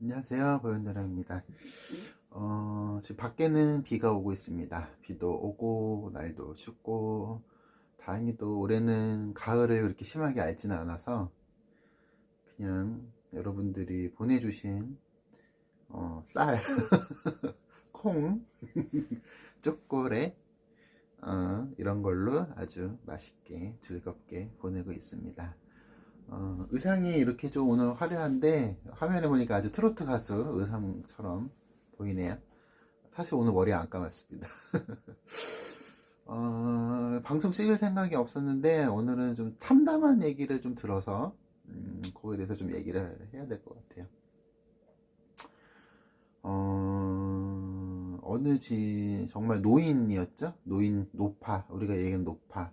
안녕하세요 보현대랑입니다. 어, 지금 밖에는 비가 오고 있습니다. 비도 오고 날도 춥고 다행히도 올해는 가을을 그렇게 심하게 알지는 않아서 그냥 여러분들이 보내주신 어, 쌀, 콩, 초콜릿 어, 이런 걸로 아주 맛있게 즐겁게 보내고 있습니다 어, 의상이 이렇게 좀 오늘 화려한데 화면에 보니까 아주 트로트 가수 의상처럼 보이네요. 사실 오늘 머리 안 감았습니다. 어, 방송 찍을 생각이 없었는데 오늘은 좀 참담한 얘기를 좀 들어서 음, 그거에 대해서 좀 얘기를 해야 될 것 같아요. 어, 어느 지 정말 노인이었죠? 노인 노파 우리가 얘기하는 노파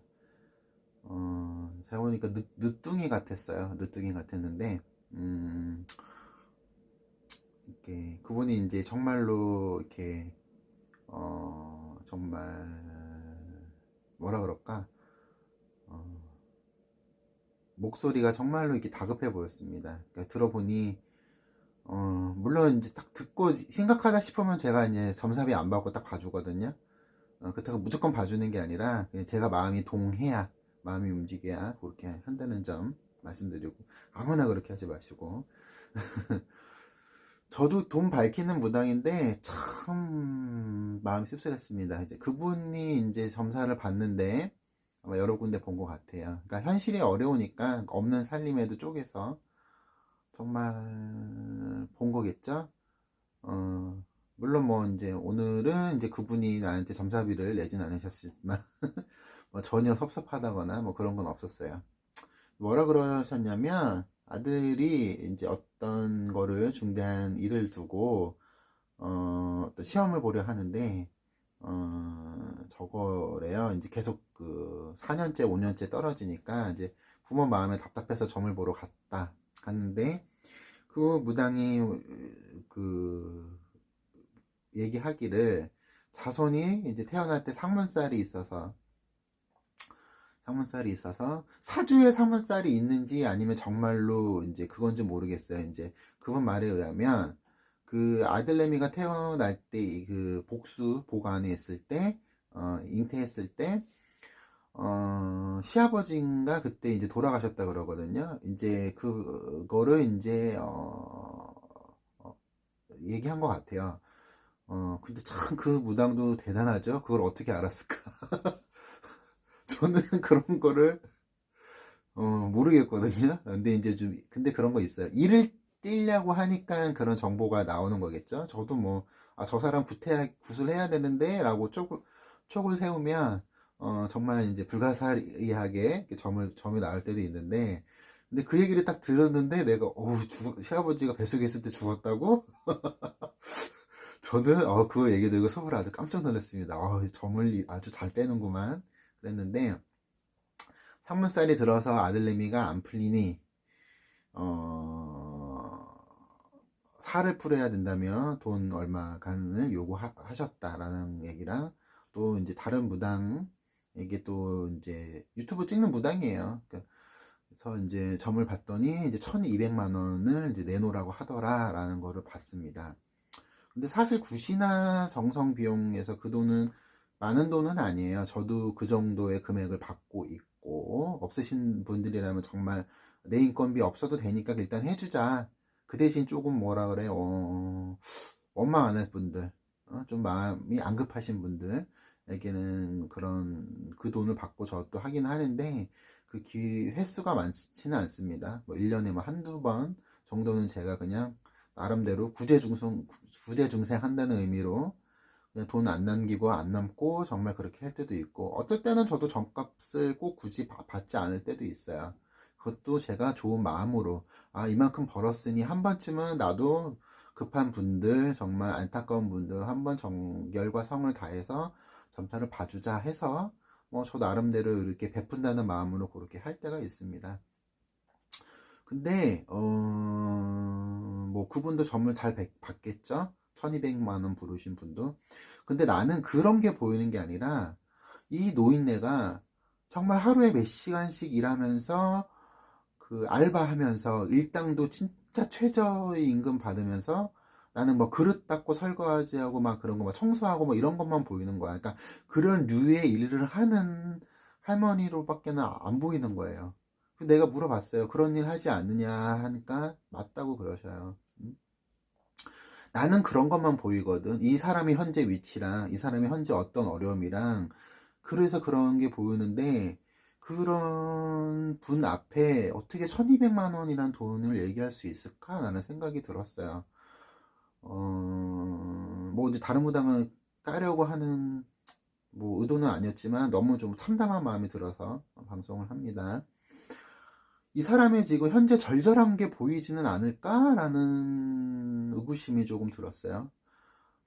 어, 보니까 늦, 늦둥이 같았어요. 늦둥이 같았는데, 음, 이렇게, 그분이 이제 정말로, 이렇게, 어, 정말, 뭐라 그럴까, 어, 목소리가 정말로 이렇게 다급해 보였습니다. 그러니까 들어보니, 어, 물론 이제 딱 듣고 심각하다 싶으면 제가 이제 점사비 안 받고 딱 봐주거든요. 어, 그렇다고 무조건 봐주는 게 아니라, 제가 마음이 동해야, 마음이 움직여야 그렇게 한다는 점 말씀드리고 아무나 그렇게 하지 마시고 저도 돈 밝히는 무당인데 참 마음이 씁쓸했습니다. 이제 그분이 이제 점사를 받는데 아마 여러 군데 본 것 같아요. 그러니까 현실이 어려우니까 없는 살림에도 쪼개서 정말 본 거겠죠. 어, 물론 뭐 이제 오늘은 이제 그분이 나한테 점사비를 내진 않으셨지만 뭐 전혀 섭섭하다거나 뭐 그런 건 없었어요. 뭐라 그러셨냐면 아들이 이제 어떤 거를 중대한 일을 두고 어, 또 시험을 보려 하는데 어, 저거래요. 이제 계속 그 4년째, 5년째 떨어지니까 이제 부모 마음에 답답해서 점을 보러 갔다. 갔는데 그 무당이 그 얘기하기를 자손이 이제 태어날 때 상문살이 있어서 상문살이 있어서 사주에 상문살이 있는지 아니면 정말로 이제 그건지 모르겠어요. 이제 그분 말에 의하면 그 아들내미가 태어날 때 그 복수 복 안에 있을 때 어, 잉태했을 때 어, 시아버지인가 그때 이제 돌아가셨다 그러거든요. 이제 그거를 이제 어, 어, 얘기한 것 같아요. 어, 근데 참 그 무당도 대단하죠. 그걸 어떻게 알았을까? 저는 그런 거를 어, 모르겠거든요. 근데 이제 좀 근데 그런 거 있어요. 일을 뛰려고 하니까 그런 정보가 나오는 거겠죠. 저도 뭐 아, 저 사람 구태 구슬해야 되는데라고 촉을 촉을 세우면 어, 정말 이제 불가사의하게 점을 점이 나올 때도 있는데 근데 그 얘기를 딱 들었는데 내가 어우 죽, 시아버지가 뱃속에 있을 때 죽었다고? 저는 어, 그 얘기 들고 서울 아주 깜짝 놀랐습니다. 어, 점을 아주 잘 빼는구만. 그랬는데 상문살이 들어서 아들내미가 안 풀리니 어, 살을 풀어야 된다면 돈 얼마간을 요구하셨다라는 얘기랑 또 이제 다른 무당에게 또 이제 유튜브 찍는 무당이에요. 그래서 이제 점을 봤더니 이제 1200만 원을 이제 내놓으라고 하더라라는 거를 봤습니다. 근데 사실 굿이나 정성 비용에서 그 돈은 많은 돈은 아니에요. 저도 그 정도의 금액을 받고 있고 없으신 분들이라면 정말 내 인건비 없어도 되니까 일단 해주자. 그 대신 조금 뭐라 그래 어, 원망 안 할 분들, 어, 좀 마음이 안 급하신 분들에게는 그런 그 돈을 받고 저또 하긴 하는데 그 기, 횟수가 많지는 않습니다. 뭐 1년에 뭐 한두 번 정도는 제가 그냥 나름대로 구제중생, 구제중생 한다는 의미로 돈 안 남기고 안 남고 정말 그렇게 할 때도 있고 어떨 때는 저도 정값을 꼭 굳이 받지 않을 때도 있어요. 그것도 제가 좋은 마음으로 아 이만큼 벌었으니 한 번쯤은 나도 급한 분들 정말 안타까운 분들 한번 정열과 성을 다해서 점사를 봐주자 해서 뭐 저 나름대로 이렇게 베푼다는 마음으로 그렇게 할 때가 있습니다. 근데 어 뭐 그분도 점을 잘 받겠죠? 1200만 원 부르신 분도. 근데 나는 그런 게 보이는 게 아니라 이 노인네가 정말 하루에 몇 시간씩 일하면서 그 알바하면서 일당도 진짜 최저의 임금 받으면서 나는 뭐 그릇 닦고 설거지하고 막 그런 거 막 청소하고 뭐 이런 것만 보이는 거야. 그러니까 그런 류의 일을 하는 할머니로밖에는 안 보이는 거예요. 내가 물어봤어요. 그런 일 하지 않느냐 하니까 맞다고 그러셔요. 음? 나는 그런 것만 보이거든. 이 사람이 현재 위치랑 이 사람이 현재 어떤 어려움이랑 그래서 그런 게 보이는데 그런 분 앞에 어떻게 1200만 원이란 돈을 얘기할 수 있을까? 라는 생각이 들었어요. 어, 뭐 이제 다른 무당은 까려고 하는 뭐 의도는 아니었지만 너무 좀 참담한 마음이 들어서 방송을 합니다. 이 사람의 지금 현재 절절한 게 보이지는 않을까라는 의구심이 조금 들었어요.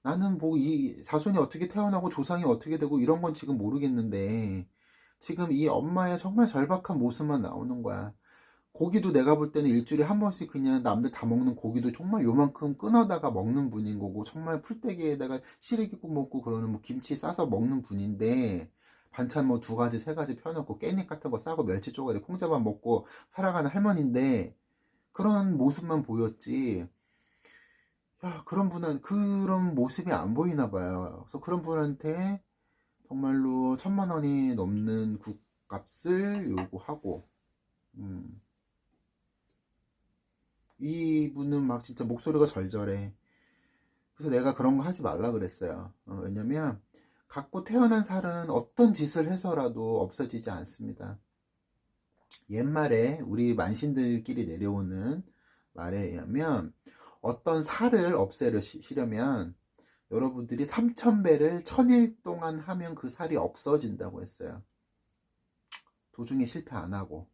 나는 뭐 이 자손이 어떻게 태어나고 조상이 어떻게 되고 이런 건 지금 모르겠는데 지금 이 엄마의 정말 절박한 모습만 나오는 거야. 고기도 내가 볼 때는 일주일에 한 번씩 그냥 남들 다 먹는 고기도 정말 요만큼 끊어다가 먹는 분인 거고 정말 풀떼기에다가 시래기 국 먹고 그러는 뭐 김치 싸서 먹는 분인데 반찬 뭐 두 가지 세 가지 펴놓고 깻잎 같은 거 싸고 멸치 쪼가리 콩자반 먹고 살아가는 할머니인데 그런 모습만 보였지 야 그런 분은 그런 모습이 안 보이나 봐요 그래서 그런 분한테 정말로 천만 원이 넘는 국값을 요구하고 음. 이 분은 막 진짜 목소리가 절절해. 그래서 내가 그런 거 하지 말라 그랬어요. 어, 왜냐면 갖고 태어난 살은 어떤 짓을 해서라도 없어지지 않습니다. 옛말에 우리 만신들끼리 내려오는 말에 의하면 어떤 살을 없애려면 여러분들이 3천배를 천일 동안 하면 그 살이 없어진다고 했어요. 도중에 실패 안 하고.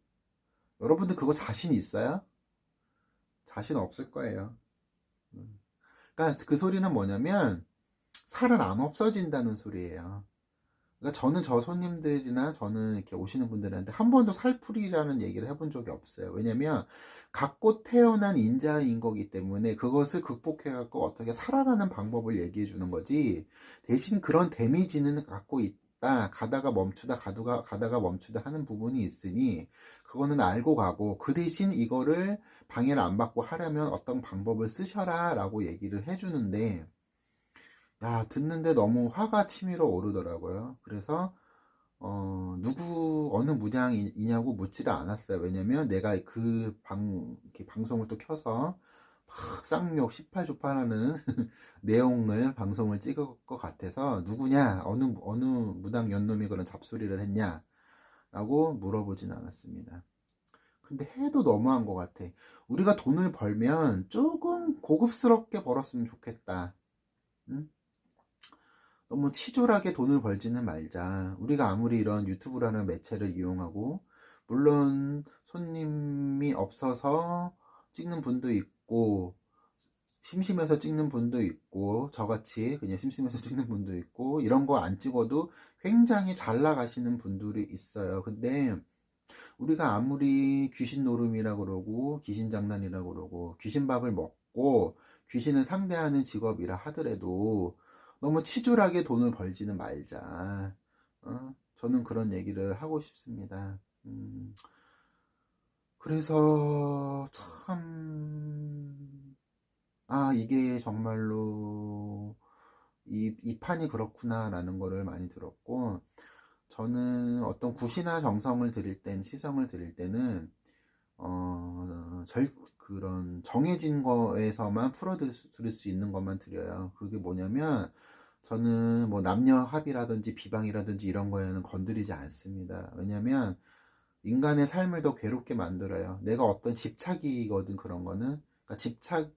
여러분들 그거 자신 있어요? 자신 없을 거예요. 음. 그러니까 그 소리는 뭐냐면 살은 안 없어진다는 소리예요. 그러니까 저는 저 손님들이나 저는 이렇게 오시는 분들한테 한 번도 살풀이라는 얘기를 해본 적이 없어요. 왜냐면 갖고 태어난 인자인 거기 때문에 그것을 극복해 갖고 어떻게 살아가는 방법을 얘기해 주는 거지. 대신 그런 데미지는 갖고 있다. 가다가 멈추다 가다가 가다가 멈추다 하는 부분이 있으니 그거는 알고 가고 그 대신 이거를 방해를 안 받고 하려면 어떤 방법을 쓰셔라 라고 얘기를 해주는데 야 듣는데 너무 화가 치밀어 오르더라고요 그래서 어 누구 어느 무장이냐고 묻지를 않았어요 왜냐면 내가 그 방 방송을 또 켜서 막 쌍욕 18조파라는 내용을 방송을 찍을 것 같아서 누구냐 어느 어느 무당 연놈이 그런 잡소리를 했냐 라고 물어보진 않았습니다. 근데 해도 너무한 것 같아. 우리가 돈을 벌면 조금 고급스럽게 벌었으면 좋겠다. 응? 너무 치졸하게 돈을 벌지는 말자. 우리가 아무리 이런 유튜브라는 매체를 이용하고, 물론 손님이 없어서 찍는 분도 있고, 심심해서 찍는 분도 있고 저같이 그냥 심심해서 찍는 분도 있고 이런 거 안 찍어도 굉장히 잘 나가시는 분들이 있어요 근데 우리가 아무리 귀신 노름이라 그러고 귀신 장난이라 그러고 귀신 밥을 먹고 귀신을 상대하는 직업이라 하더라도 너무 치졸하게 돈을 벌지는 말자 어? 저는 그런 얘기를 하고 싶습니다 음. 그래서 참 아, 이게 정말로 이, 이 판이 그렇구나라는 거를 많이 들었고, 저는 어떤 굿이나 정성을 드릴 땐, 시성을 드릴 때는, 어, 절, 그런 정해진 거에서만 풀어드릴 수 있는 것만 드려요. 그게 뭐냐면, 저는 뭐 남녀 합이라든지 비방이라든지 이런 거에는 건드리지 않습니다. 왜냐면, 인간의 삶을 더 괴롭게 만들어요. 내가 어떤 집착이거든, 그런 거는. 그러니까 집착,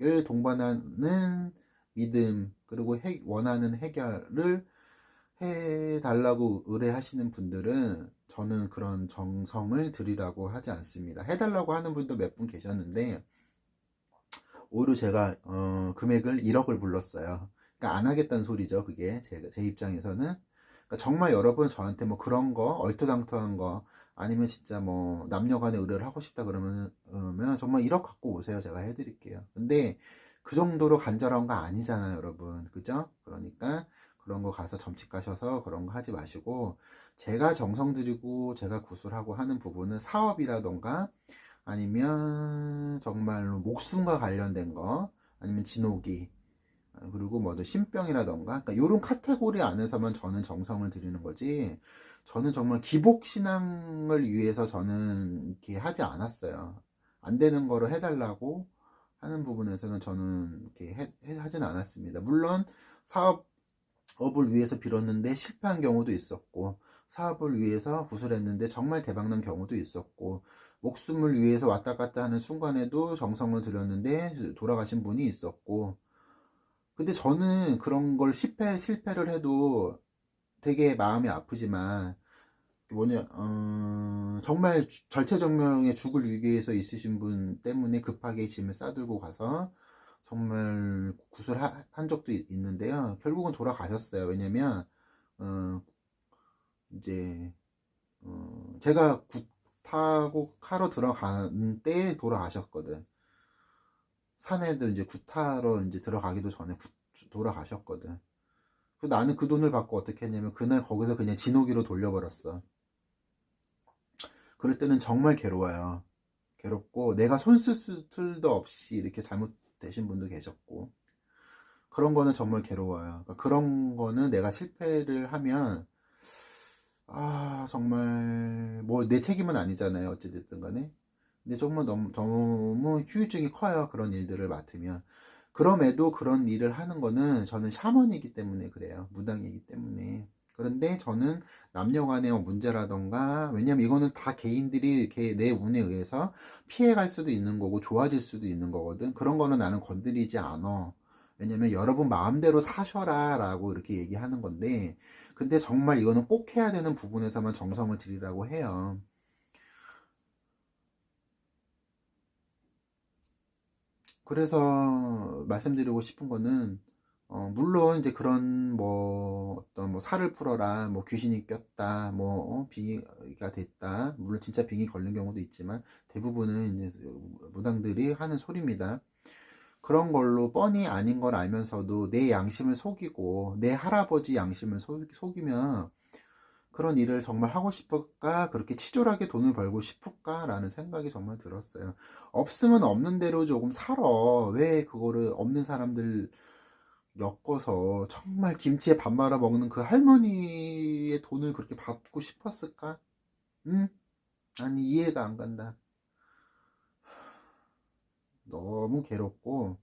을 동반하는 믿음 그리고 해, 원하는 해결을 해달라고 의뢰하시는 분들은 저는 그런 정성을 드리라고 하지 않습니다. 해달라고 하는 분도 몇 분 계셨는데 오히려 제가 어, 금액을 1억을 불렀어요. 그러니까 안 하겠다는 소리죠. 그게 제, 제 입장에서는 그러니까 정말 여러분 저한테 뭐 그런 거 얼토당토한 거 아니면 진짜 뭐 남녀간에 의뢰를 하고 싶다 그러면 그러면 정말 1억 갖고 오세요 제가 해드릴게요 근데 그 정도로 간절한 거 아니잖아요 여러분 그죠 그러니까 그런 거 가서 점집 가셔서 그런 거 하지 마시고 제가 정성 들이고 제가 구술하고 하는 부분은 사업이라던가 아니면 정말로 목숨과 관련된 거 아니면 진호기 그리고 뭐든 신병이라던가 그러니까 이런 카테고리 안에서만 저는 정성을 들이는 거지 저는 정말 기복 신앙을 위해서 저는 이렇게 하지 않았어요. 안 되는 거를 해달라고 하는 부분에서는 저는 이렇게 하진 않았습니다. 물론 사업 을 위해서 빌었는데 실패한 경우도 있었고 사업을 위해서 구슬했는데 정말 대박난 경우도 있었고 목숨을 위해서 왔다 갔다 하는 순간에도 정성을 들였는데 돌아가신 분이 있었고 근데 저는 그런 걸 실패, 실패를 해도 되게 마음이 아프지만 뭐냐 어, 정말 주- 절체절명의 죽을 위기에서 있으신 분 때문에 급하게 짐을 싸들고 가서 정말 구술한 적도 있- 있는데요 결국은 돌아가셨어요 왜냐면 어, 이제 어, 제가 구 타고 카로 들어간 때에 돌아가셨거든. 산에도 이제 구타로 이제 들어가기도 전에 구- 돌아가셨거든. 그 나는 그 돈을 받고 어떻게 했냐면 그날 거기서 그냥 진호기로 돌려버렸어. 그럴 때는 정말 괴로워요. 괴롭고 내가 손쓸 수도 없이 이렇게 잘못 되신 분도 계셨고 그런 거는 정말 괴로워요. 그러니까 그런 거는 내가 실패를 하면 아 정말 뭐 내 책임은 아니잖아요 어찌됐든 간에. 근데 정말 너무 너무 휴유증이 커요 그런 일들을 맡으면. 그럼에도 그런 일을 하는 거는 저는 샤먼이기 때문에 그래요. 무당이기 때문에 그런데 저는 남녀 간의 문제라던가 왜냐면 이거는 다 개인들이 내 운에 의해서 피해갈 수도 있는 거고 좋아질 수도 있는 거거든 그런 거는 나는 건드리지 않아 왜냐면 여러분 마음대로 사셔라 라고 이렇게 얘기하는 건데 근데 정말 이거는 꼭 해야 되는 부분에서만 정성을 들이라고 해요. 그래서 말씀드리고 싶은 거는 어, 물론 이제 그런 뭐 어떤 뭐 살을 풀어라 뭐 귀신이 꼈다 뭐 어, 빙의가 됐다 물론 진짜 빙의 걸린 경우도 있지만 대부분은 이제 무당들이 하는 소리입니다. 그런 걸로 뻔히 아닌 걸 알면서도 내 양심을 속이고 내 할아버지 양심을 속, 속이면 그런 일을 정말 하고 싶을까? 그렇게 치졸하게 돈을 벌고 싶을까? 라는 생각이 정말 들었어요. 없으면 없는 대로 조금 살아. 왜 그거를 없는 사람들 엮어서 정말 김치에 밥 말아 먹는 그 할머니의 돈을 그렇게 받고 싶었을까? 응? 아니, 이해가 안 간다. 너무 괴롭고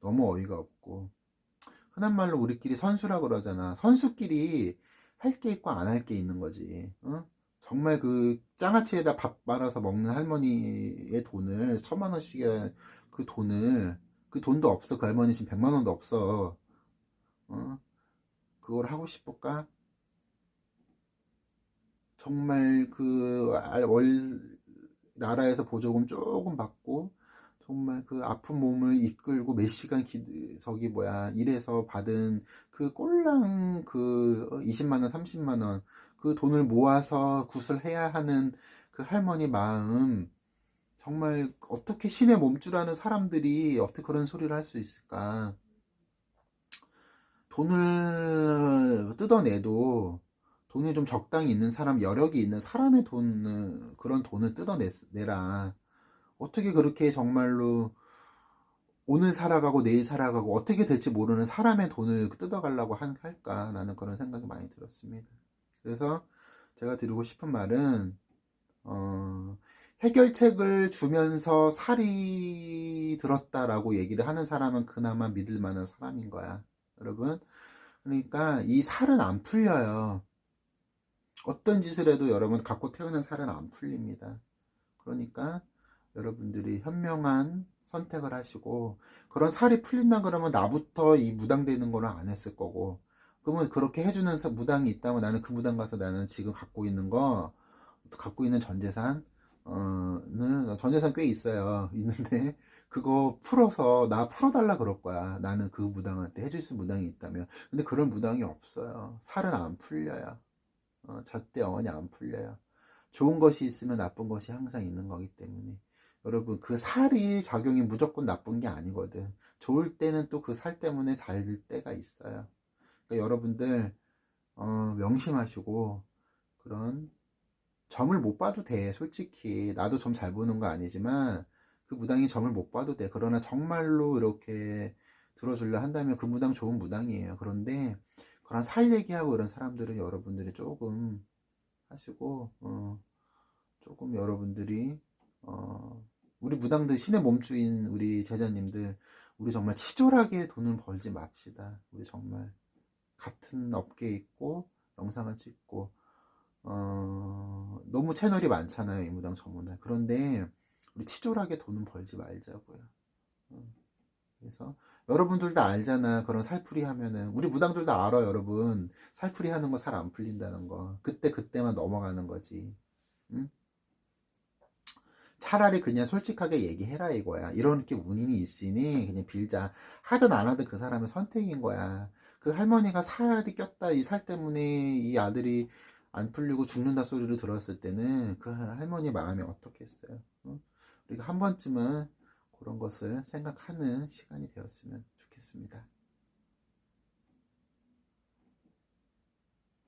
너무 어이가 없고 흔한 말로 우리끼리 선수라 그러잖아 선수끼리 할 게 있고 안 할 게 있는 거지 어? 정말 그 장아찌에다 밥 말아서 먹는 할머니의 돈을 천만 원씩의 그 돈을 그 돈도 없어 그 할머니 지금 백만 원도 없어 어? 그걸 하고 싶을까? 정말 그 월 나라에서 보조금 조금 받고 정말 그 아픈 몸을 이끌고 몇 시간 기, 저기 뭐야 일해서 받은 그 꼴랑 그 20만 원, 30만 원 그 돈을 모아서 구슬해야 하는 그 할머니 마음 정말 어떻게 신의 몸주라는 사람들이 어떻게 그런 소리를 할 수 있을까? 돈을 뜯어내도 돈이 좀 적당히 있는 사람, 여력이 있는 사람의 돈을 그런 돈을 뜯어내라. 어떻게 그렇게 정말로 오늘 살아가고 내일 살아가고 어떻게 될지 모르는 사람의 돈을 뜯어가려고 할까 라는 그런 생각이 많이 들었습니다. 그래서 제가 드리고 싶은 말은 어, 해결책을 주면서 살이 들었다라고 얘기를 하는 사람은 그나마 믿을 만한 사람인 거야. 여러분. 그러니까 이 살은 안 풀려요. 어떤 짓을 해도 여러분 갖고 태어난 살은 안 풀립니다. 그러니까 여러분들이 현명한 선택을 하시고 그런 살이 풀린다 그러면 나부터 이 무당되는 거는 안 했을 거고 그러면 그렇게 해주는 무당이 있다면 나는 그 무당 가서 나는 지금 갖고 있는 거 갖고 있는 전재산 어는 전재산 꽤 있어요 있는데 그거 풀어서 나 풀어달라 그럴 거야. 나는 그 무당한테 해줄 수 무당이 있다면. 근데 그런 무당이 없어요. 살은 안 풀려요. 어, 절대 영원히 안 풀려요. 좋은 것이 있으면 나쁜 것이 항상 있는 거기 때문에. 여러분 그 살이 작용이 무조건 나쁜 게 아니거든. 좋을 때는 또 그 살 때문에 잘될 때가 있어요. 그러니까 여러분들 어, 명심하시고 그런 점을 못 봐도 돼 솔직히. 나도 점 잘 보는 거 아니지만 그 무당이 점을 못 봐도 돼. 그러나 정말로 이렇게 들어주려 한다면 그 무당 좋은 무당이에요. 그런데 그런 살 얘기하고 이런 사람들은 여러분들이 조금 하시고 어, 조금 여러분들이 어, 우리 무당들 신의 몸주인 우리 제자님들 우리 정말 치졸하게 돈을 벌지 맙시다. 우리 정말 같은 업계에 있고 영상을 찍고 어, 너무 채널이 많잖아요 이 무당 저 무당 그런데 우리 치졸하게 돈은 벌지 말자고요. 어, 그래서 여러분들 다 알잖아. 그런 살풀이 하면은. 우리 무당들도 알아 여러분. 살풀이 하는 거 살 안 풀린다는 거. 그때 그때만 넘어가는 거지. 응? 차라리 그냥 솔직하게 얘기해라 이거야. 이렇게 운인이 있으니 그냥 빌자. 하든 안 하든 그 사람의 선택인 거야. 그 할머니가 살이 꼈다 이 살 때문에 이 아들이 안 풀리고 죽는다 소리를 들었을 때는 그 할머니 마음이 어떻겠어요? 응? 우리가 한 번쯤은 그런 것을 생각하는 시간이 되었으면 좋겠습니다.